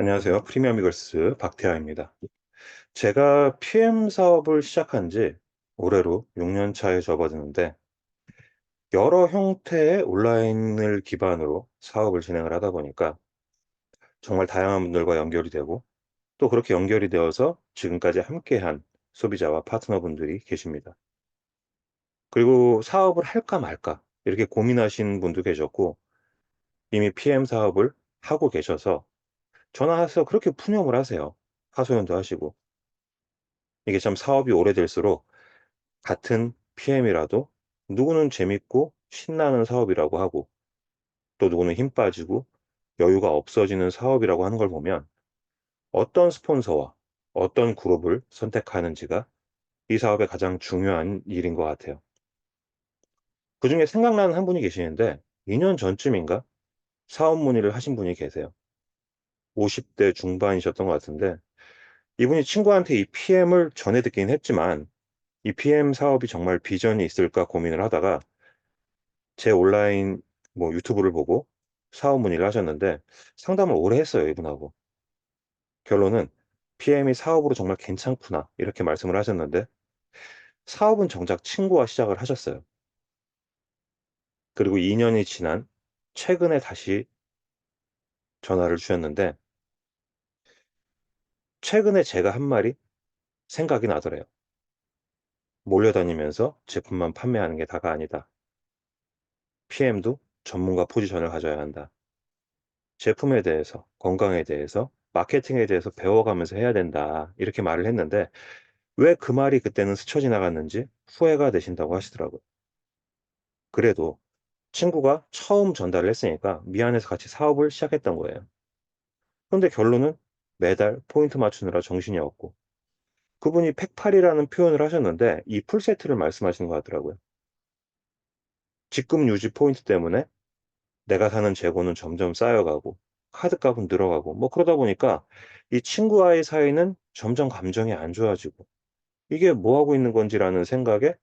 안녕하세요. 프리미엄 이글스 박태하입니다. 제가 PM 사업을 시작한 지 올해로 6년 차에 접어드는데 여러 형태의 온라인을 기반으로 사업을 진행을 하다 보니까 정말 다양한 분들과 연결이 되고 또 그렇게 연결이 되어서 지금까지 함께한 소비자와 파트너분들이 계십니다. 그리고 사업을 할까 말까 이렇게 고민하신 분도 계셨고 이미 PM 사업을 하고 계셔서 전화해서 그렇게 푸념을 하세요. 하소연도 하시고. 이게 참 사업이 오래될수록 같은 PM이라도 누구는 재밌고 신나는 사업이라고 하고 또 누구는 힘 빠지고 여유가 없어지는 사업이라고 하는 걸 보면 어떤 스폰서와 어떤 그룹을 선택하는지가 이 사업의 가장 중요한 일인 것 같아요. 그 중에 생각나는 한 분이 계시는데 2년 전쯤인가 사업 문의를 하신 분이 계세요. 50대 중반이셨던 것 같은데 이분이 친구한테 이 PM을 전해 듣긴 했지만 이 PM 사업이 정말 비전이 있을까 고민을 하다가 제 온라인 뭐 유튜브를 보고 사업 문의를 하셨는데 상담을 오래 했어요, 이분하고. 결론은 PM이 사업으로 정말 괜찮구나 이렇게 말씀을 하셨는데 사업은 정작 친구와 시작을 하셨어요. 그리고 2년이 지난 최근에 다시 전화를 주셨는데 최근에 제가 한 말이 생각이 나더래요. 몰려다니면서 제품만 판매하는 게 다가 아니다. PM도 전문가 포지션을 가져야 한다. 제품에 대해서, 건강에 대해서, 마케팅에 대해서 배워가면서 해야 된다. 이렇게 말을 했는데 왜 그 말이 그때는 스쳐 지나갔는지 후회가 되신다고 하시더라고요. 그래도 친구가 처음 전달을 했으니까 미안해서 같이 사업을 시작했던 거예요. 그런데 결론은 매달 포인트 맞추느라 정신이 없고 그분이 팩팔이라는 표현을 하셨는데 이 풀세트를 말씀하시는 것 같더라고요. 직금 유지 포인트 때문에 내가 사는 재고는 점점 쌓여가고 카드값은 늘어가고 뭐 그러다 보니까 이 친구와의 사이는 점점 감정이 안 좋아지고 이게 뭐 하고 있는 건지라는 생각에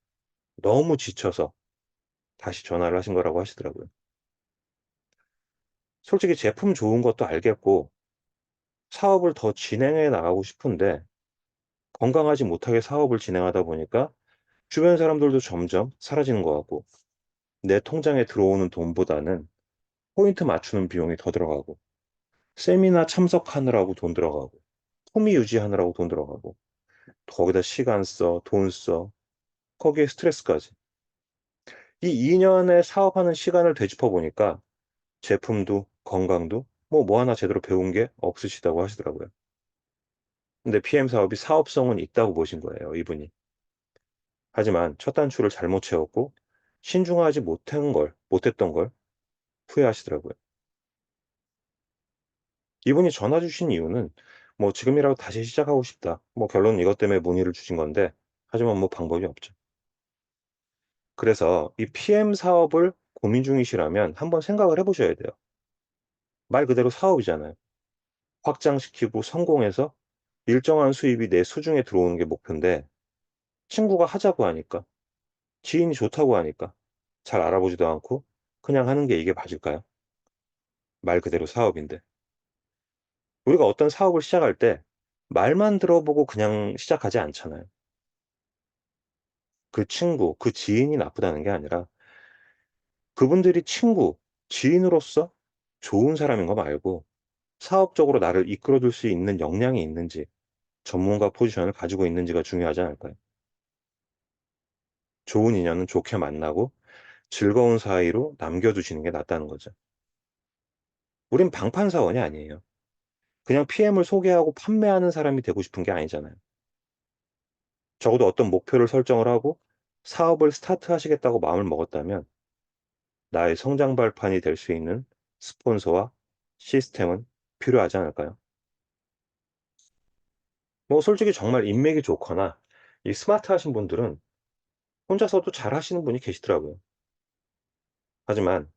너무 지쳐서 다시 전화를 하신 거라고 하시더라고요. 솔직히 제품 좋은 것도 알겠고 사업을 더 진행해 나가고 싶은데 건강하지 못하게 사업을 진행하다 보니까 주변 사람들도 점점 사라지는 것 같고 내 통장에 들어오는 돈보다는 포인트 맞추는 비용이 더 들어가고 세미나 참석하느라고 돈 들어가고 품위 유지하느라고 돈 들어가고 거기다 시간 써, 돈 써, 거기에 스트레스까지. 이 2년의 사업하는 시간을 되짚어 보니까 제품도 건강도 뭐, 뭐 하나 제대로 배운 게 없으시다고 하시더라고요. 근데 PM 사업이 사업성은 있다고 보신 거예요, 이분이. 하지만 첫 단추를 잘못 채웠고 신중하지 못한 걸, 못했던 걸 후회하시더라고요. 이분이 전화 주신 이유는 뭐 지금이라도 다시 시작하고 싶다. 뭐 결론은 이것 때문에 문의를 주신 건데 하지만 뭐 방법이 없죠. 그래서 이 PM 사업을 고민 중이시라면 한번 생각을 해 보셔야 돼요. 말 그대로 사업이잖아요. 확장시키고 성공해서 일정한 수입이 내 수중에 들어오는 게 목표인데 친구가 하자고 하니까 지인이 좋다고 하니까 잘 알아보지도 않고 그냥 하는 게 이게 맞을까요? 말 그대로 사업인데. 우리가 어떤 사업을 시작할 때 말만 들어보고 그냥 시작하지 않잖아요. 그 친구, 그 지인이 나쁘다는 게 아니라 그분들이 친구, 지인으로서 좋은 사람인 거 말고 사업적으로 나를 이끌어 줄 수 있는 역량이 있는지 전문가 포지션을 가지고 있는지가 중요하지 않을까요? 좋은 인연은 좋게 만나고 즐거운 사이로 남겨두시는 게 낫다는 거죠. 우린 방판 사원이 아니에요. 그냥 PM을 소개하고 판매하는 사람이 되고 싶은 게 아니잖아요. 적어도 어떤 목표를 설정을 하고 사업을 스타트 하시겠다고 마음을 먹었다면 나의 성장 발판이 될 수 있는 스폰서와 시스템은 필요하지 않을까요? 뭐 솔직히 정말 인맥이 좋거나 이 스마트하신 분들은 혼자서도 잘 하시는 분이 계시더라고요. 하지만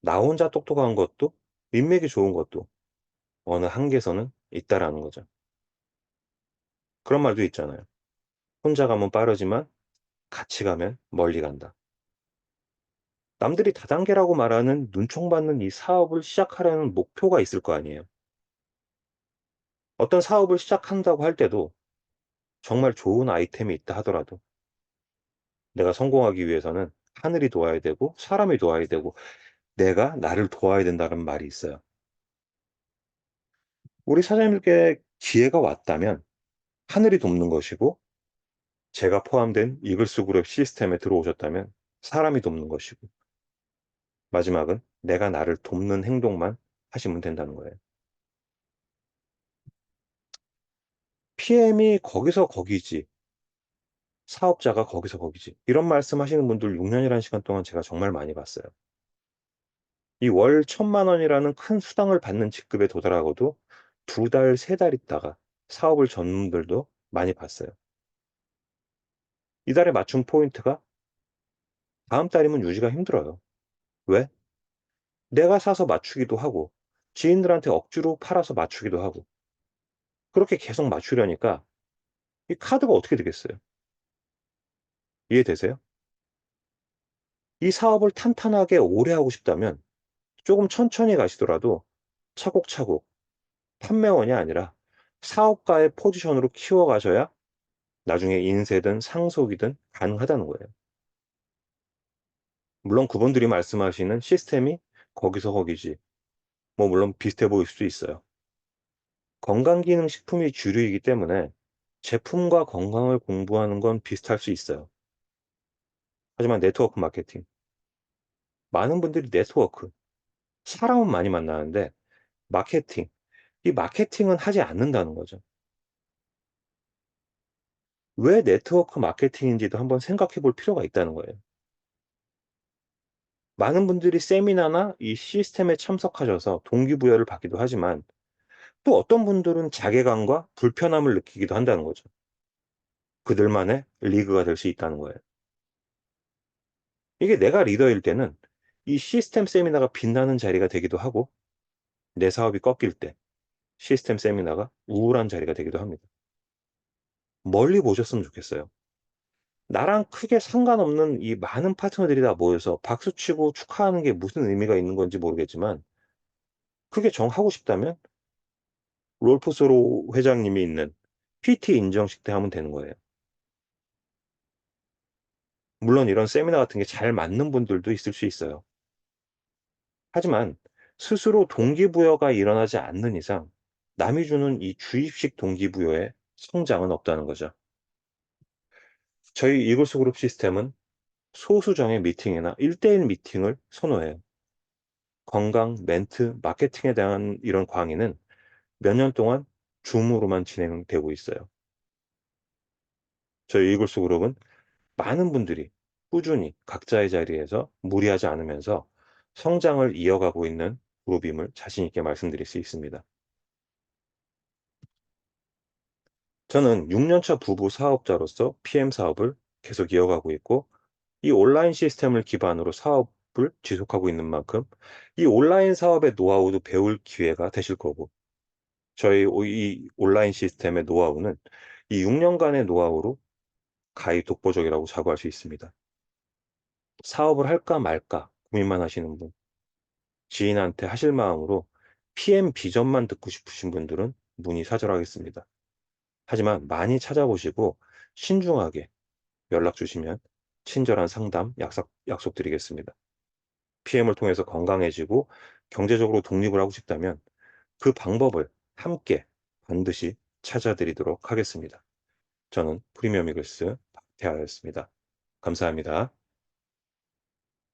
나 혼자 똑똑한 것도 인맥이 좋은 것도 어느 한계선은 있다라는 거죠. 그런 말도 있잖아요. 혼자 가면 빠르지만 같이 가면 멀리 간다. 남들이 다단계라고 말하는 눈총받는 이 사업을 시작하려는 목표가 있을 거 아니에요. 어떤 사업을 시작한다고 할 때도 정말 좋은 아이템이 있다 하더라도 내가 성공하기 위해서는 하늘이 도와야 되고 사람이 도와야 되고 내가 나를 도와야 된다는 말이 있어요. 우리 사장님께 기회가 왔다면 하늘이 돕는 것이고 제가 포함된 이글스 그룹 시스템에 들어오셨다면 사람이 돕는 것이고 마지막은 내가 나를 돕는 행동만 하시면 된다는 거예요. PM이 거기서 거기지. 사업자가 거기서 거기지. 이런 말씀 하시는 분들 6년이라는 시간 동안 제가 정말 많이 봤어요. 이 월 천만 원이라는 큰 수당을 받는 직급에 도달하고도 두 달, 세 달 있다가 사업을 분들도 많이 봤어요. 이달에 맞춘 포인트가 다음 달이면 유지가 힘들어요. 왜? 내가 사서 맞추기도 하고 지인들한테 억지로 팔아서 맞추기도 하고 그렇게 계속 맞추려니까 이 카드가 어떻게 되겠어요? 이해되세요? 이 사업을 탄탄하게 오래 하고 싶다면 조금 천천히 가시더라도 차곡차곡 판매원이 아니라 사업가의 포지션으로 키워가셔야 나중에 인쇄든 상속이든 가능하다는 거예요. 물론 그분들이 말씀하시는 시스템이 거기서 거기지. 뭐 물론 비슷해 보일 수도 있어요. 건강기능식품이 주류이기 때문에 제품과 건강을 공부하는 건 비슷할 수 있어요. 하지만 네트워크 마케팅. 많은 분들이 네트워크, 사람은 많이 만나는데 마케팅, 이 마케팅은 하지 않는다는 거죠. 왜 네트워크 마케팅인지도 한번 생각해 볼 필요가 있다는 거예요. 많은 분들이 세미나나 이 시스템에 참석하셔서 동기부여를 받기도 하지만 또 어떤 분들은 자괴감과 불편함을 느끼기도 한다는 거죠. 그들만의 리그가 될 수 있다는 거예요. 이게 내가 리더일 때는 이 시스템 세미나가 빛나는 자리가 되기도 하고 내 사업이 꺾일 때 시스템 세미나가 우울한 자리가 되기도 합니다. 멀리 보셨으면 좋겠어요. 나랑 크게 상관없는 이 많은 파트너들이 다 모여서 박수치고 축하하는 게 무슨 의미가 있는 건지 모르겠지만 그게 정하고 싶다면 롤프소로 회장님이 있는 PT 인정식 때 하면 되는 거예요. 물론 이런 세미나 같은 게 잘 맞는 분들도 있을 수 있어요. 하지만 스스로 동기부여가 일어나지 않는 이상 남이 주는 이 주입식 동기부여에 성장은 없다는 거죠. 저희 이글스 그룹 시스템은 소수정의 미팅이나 1대1 미팅을 선호해요. 건강, 멘트, 마케팅에 대한 이런 강의는 몇 년 동안 줌으로만 진행되고 있어요. 저희 이글스 그룹은 많은 분들이 꾸준히 각자의 자리에서 무리하지 않으면서 성장을 이어가고 있는 그룹임을 자신 있게 말씀드릴 수 있습니다. 저는 6년차 부부 사업자로서 PM 사업을 계속 이어가고 있고 이 온라인 시스템을 기반으로 사업을 지속하고 있는 만큼 이 온라인 사업의 노하우도 배울 기회가 되실 거고 저희 이 온라인 시스템의 노하우는 이 6년간의 노하우로 가히 독보적이라고 자부할 수 있습니다. 사업을 할까 말까 고민만 하시는 분, 지인한테 하실 마음으로 PM 비전만 듣고 싶으신 분들은 문의 사절하겠습니다. 하지만 많이 찾아보시고 신중하게 연락 주시면 친절한 상담 약속, 약속드리겠습니다. PM을 통해서 건강해지고 경제적으로 독립을 하고 싶다면 그 방법을 함께 반드시 찾아드리도록 하겠습니다. 저는 프리미엄 이글스 박태하였습니다. 감사합니다.